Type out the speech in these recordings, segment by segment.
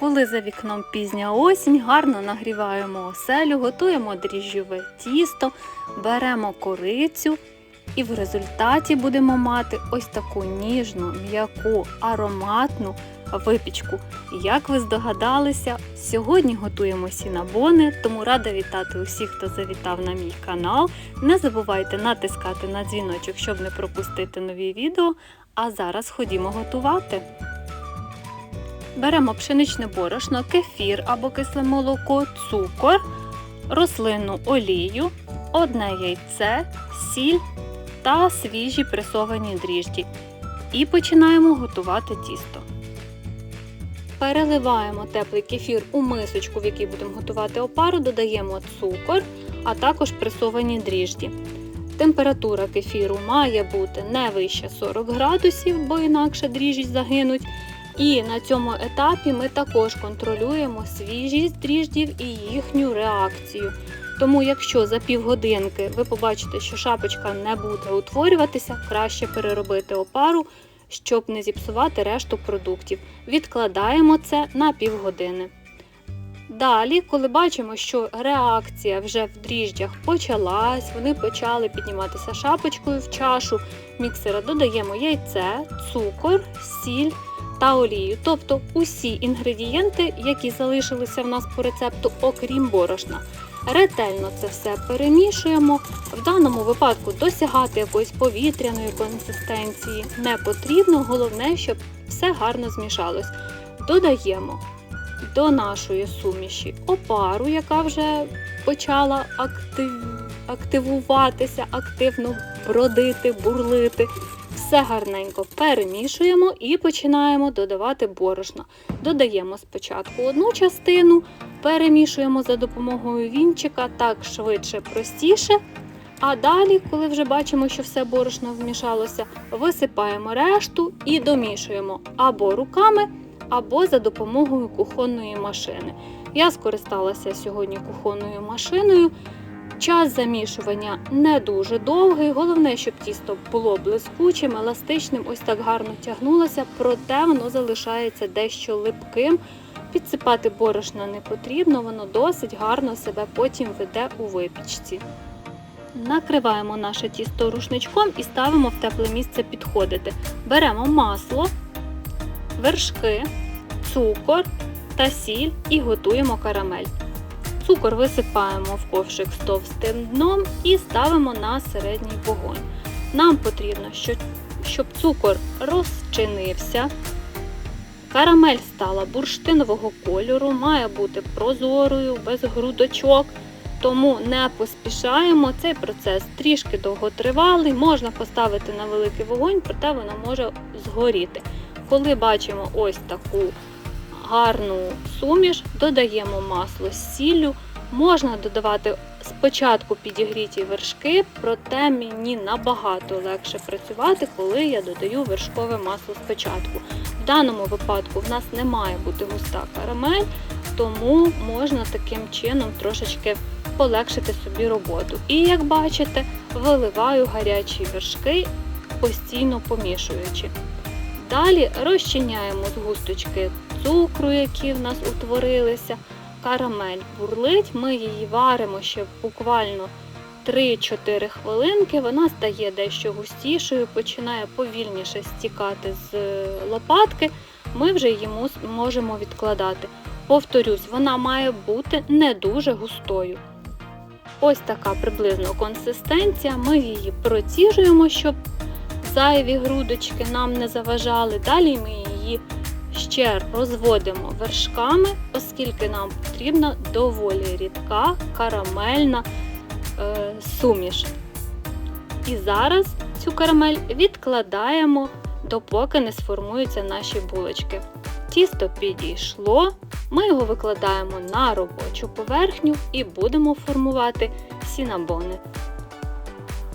Коли за вікном пізня осінь, гарно нагріваємо оселю, готуємо дріжджове тісто, беремо корицю і в результаті будемо мати ось таку ніжну, м'яку, ароматну випічку. Як ви здогадалися, сьогодні готуємо сінабони, тому рада вітати усіх, хто завітав на мій канал. Не забувайте натискати на дзвіночок, щоб не пропустити нові відео. А зараз ходімо готувати. Беремо пшеничне борошно, кефір або кисле молоко, цукор, рослинну олію, одне яйце, сіль та свіжі пресовані дріжджі. І починаємо готувати тісто. Переливаємо теплий кефір у мисочку, в якій будемо готувати опару, додаємо цукор, а також пресовані дріжджі. Температура кефіру має бути не вище 40 градусів, бо інакше дріжджі загинуть. І на цьому етапі ми також контролюємо свіжість дріждів і їхню реакцію. Тому, якщо за півгодинки ви побачите, що шапочка не буде утворюватися, краще переробити опару, щоб не зіпсувати решту продуктів. Відкладаємо це на півгодини. Далі, коли бачимо, що реакція вже в дріжджах почалась, вони почали підніматися шапочкою в чашу міксера, додаємо яйце, цукор, сіль та олію, тобто усі інгредієнти, які залишилися в нас по рецепту, окрім борошна. Ретельно це все перемішуємо. В даному випадку досягати якоїсь повітряної консистенції не потрібно, головне, щоб все гарно змішалось. Додаємо до нашої суміші опару, яка вже почала актив... активуватися, активно бродити, бурлити. Все гарненько перемішуємо і починаємо додавати борошно. Додаємо спочатку одну частину, перемішуємо за допомогою вінчика так швидше, простіше. А далі, коли вже бачимо, що все борошно вмішалося, висипаємо решту і домішуємо або руками, або за допомогою кухонної машини. Я скористалася сьогодні кухонною машиною. Час замішування не дуже довгий, головне, щоб тісто було блискучим, еластичним, ось так гарно тягнулося, проте воно залишається дещо липким. Підсипати борошна не потрібно, воно досить гарно себе потім веде у випічці. Накриваємо наше тісто рушничком і ставимо в тепле місце підходити. Беремо масло, вершки, цукор та сіль і готуємо карамель. Цукор висипаємо в ковшик з товстим дном і ставимо на середній вогонь. Нам потрібно, щоб цукор розчинився. Карамель стала бурштинового кольору, має бути прозорою, без грудочок. Тому не поспішаємо. Цей процес трішки довготривалий, можна поставити на великий вогонь, проте воно може згоріти. Коли бачимо ось таку гарну суміш, додаємо масло з сіллю. Можна додавати спочатку підігріті вершки, проте мені набагато легше працювати, коли я додаю вершкове масло спочатку. В даному випадку в нас не має бути густа карамель, тому можна таким чином трошечки полегшити собі роботу. І як бачите, виливаю гарячі вершки, постійно помішуючи. Далі розчиняємо згусточки цукру, які в нас утворилися. Карамель бурлить, ми її варимо ще буквально 3-4 хвилинки. Вона стає дещо густішою, починає повільніше стікати з лопатки. Ми вже її можемо відкладати. Повторюсь, вона має бути не дуже густою. Ось така приблизно консистенція. Ми її проціжуємо, щоб зайві грудочки нам не заважали. Далі ми її ще розводимо вершками, оскільки нам потрібна доволі рідка карамельна е, суміш. І зараз цю карамель відкладаємо, допоки не сформуються наші булочки. Тісто підійшло, ми його викладаємо на робочу поверхню і будемо формувати сінабони.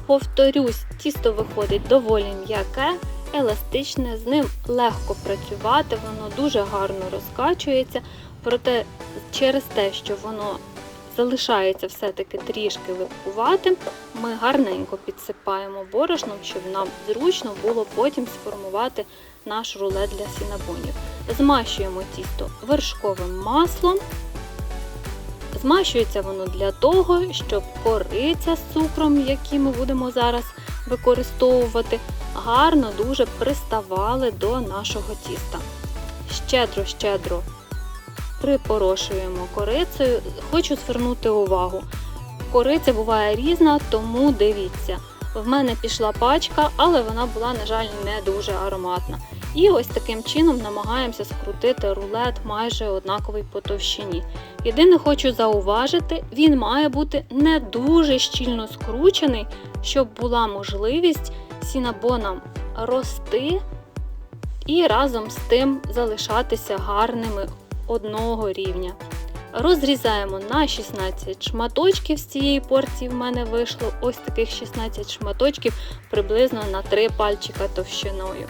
Повторюсь, тісто виходить доволі м'яке, еластичне, з ним легко працювати, воно дуже гарно розкачується, проте через те, що воно залишається все-таки трішки липкуватим, ми гарненько підсипаємо борошном, щоб нам зручно було потім сформувати наш рулет для сінабонів. Змащуємо тісто вершковим маслом. Змащується воно для того, щоб кориця з цукром, які ми будемо зараз використовувати, гарно дуже приставали до нашого тіста. Щедро-щедро припорошуємо корицею. Хочу звернути увагу. Кориця буває різна, тому дивіться. В мене пішла пачка, але вона була, на жаль, не дуже ароматна. І ось таким чином намагаємося скрутити рулет майже однаковий по товщині. Єдине хочу зауважити, він має бути не дуже щільно скручений, щоб була можливість сінабонам рости і разом з тим залишатися гарними одного рівня. Розрізаємо на 16 шматочків з цієї порції. В мене вийшло ось таких 16 шматочків приблизно на 3 пальчика товщиною.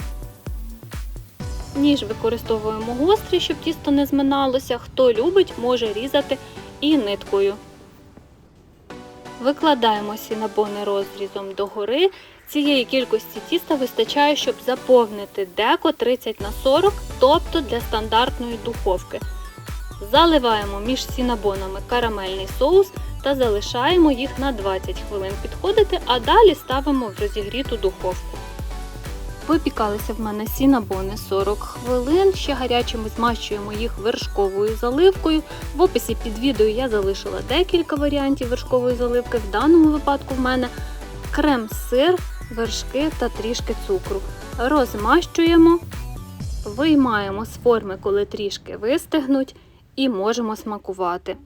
Ніж використовуємо гострий, щоб тісто не зминалося. Хто любить, може різати і ниткою. Викладаємо сінабони розрізом догори. Цієї кількості тіста вистачає, щоб заповнити деко 30 на 40, тобто для стандартної духовки. Заливаємо між сінабонами карамельний соус та залишаємо їх на 20 хвилин підходити, а далі ставимо в розігріту духовку. Випікалися в мене сінабони 40 хвилин. Ще гарячими змащуємо їх вершковою заливкою. В описі під відео я залишила декілька варіантів вершкової заливки. В даному випадку в мене крем-сир, вершки та трішки цукру. Розмащуємо, виймаємо з форми, коли трішки вистигнуть, і можемо смакувати.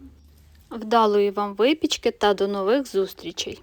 Вдалої вам випічки та до нових зустрічей!